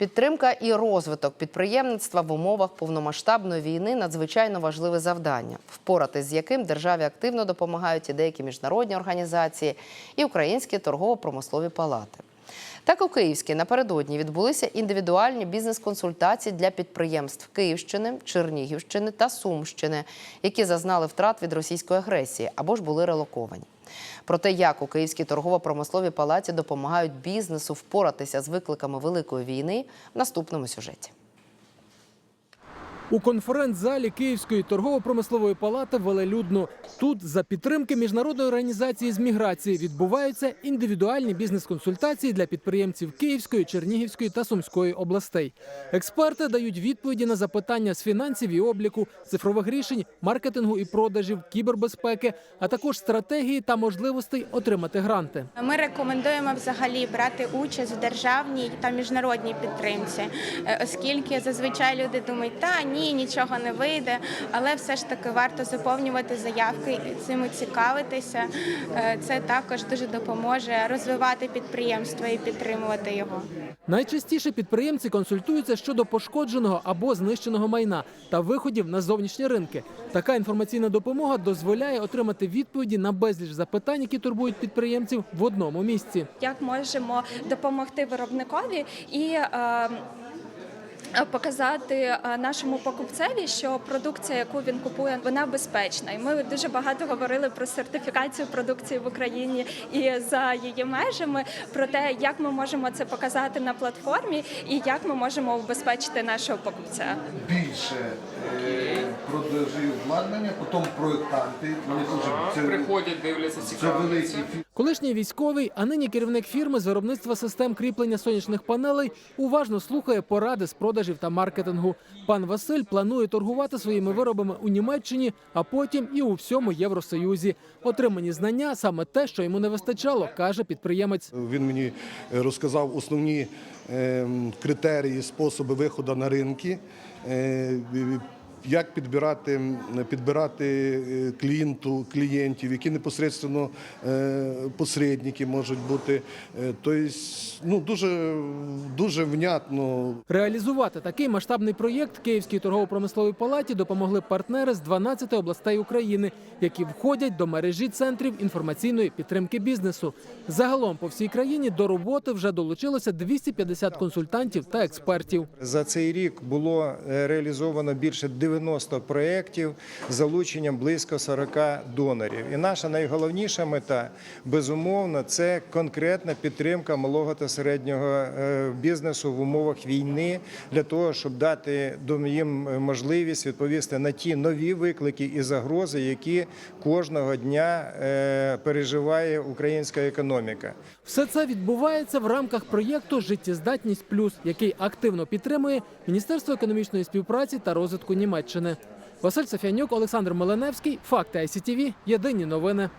Підтримка і розвиток підприємництва в умовах повномасштабної війни надзвичайно важливе завдання, впоратись з яким державі активно допомагають і деякі міжнародні організації, і українські торгово-промислові палати. Так у Київській напередодні відбулися індивідуальні бізнес-консультації для підприємств Київщини, Чернігівщини та Сумщини, які зазнали втрат від російської агресії або ж були релоковані. Про те, як у Київській торгово-промисловій палаті допомагають бізнесу впоратися з викликами великої війни в наступному сюжеті. У конференц-залі Київської торгово-промислової палати велелюдно. Тут за підтримки міжнародної організації з міграції відбуваються індивідуальні бізнес-консультації для підприємців Київської, Чернігівської та Сумської областей. Експерти дають відповіді на запитання з фінансів і обліку, цифрових рішень, маркетингу і продажів, кібербезпеки, а також стратегії та можливостей отримати гранти. Ми рекомендуємо взагалі брати участь в державній та міжнародній підтримці, е, оскільки зазвичай люди думають, та ні, нічого не вийде, але все ж таки варто заповнювати заявки і цим цікавитися. Е, Це також дуже допоможе розвивати підприємство і підтримувати його. Найчастіше підприємці консультуються щодо пошкодженого або знищеного майна та виходів на зовнішні ринки. Така інформаційна допомога дозволяє отримати відповіді на безліч запитань, які турбують підприємців в одному місці. як можемо допомогти виробникові і е, Показати е, нашому покупцеві, що продукція, яку він купує, вона безпечна. І ми дуже багато говорили про сертифікацію продукції в Україні і за її межами, про те, як ми можемо це показати на платформі, і як ми можемо убезпечити нашого покупця. більше е, продажів обладнання, потім проєктанти. Вони дуже це, приходять, дивляться, це фі- Колишній військовий, а нині керівник фірми з виробництва систем кріплення сонячних панелей уважно слухає поради з продажів та маркетингу. Пан Василь планує торгувати своїми виробами у Німеччині, а потім і у всьому Євросоюзі. Отримані знання саме те, що йому не вистачало, каже підприємець. Він мені е, розказав основні е, критерії, способи виходу на ринки. е, Як підбирати, підбирати е, клієнту, клієнтів, які непосередньо е, посередники можуть бути. Тобто, ну, дуже, дуже внятно Реалізувати такий масштабний проєкт Київській торгово-промисловій палаті допомогли партнери з 12 областей України, які входять до мережі центрів інформаційної підтримки бізнесу. Загалом по всій країні до роботи вже долучилося 250 консультантів та експертів. За цей рік було реалізовано більше 90 проєктів з залученням близько 40 донорів. І наша найголовніша мета безумовно це конкретна підтримка малого та середнього е, бізнесу в умовах війни для того, щоб дати їм можливість відповісти на ті нові виклики і загрози, які кожного дня е, переживає українська економіка. Все це відбувається в рамках проєкту Життєздатність плюс, який активно підтримує Міністерство економічної співпраці та розвитку Німеччини. Василь Софянюк, Олександр Меленевський. Факти ICTV. Єдині новини.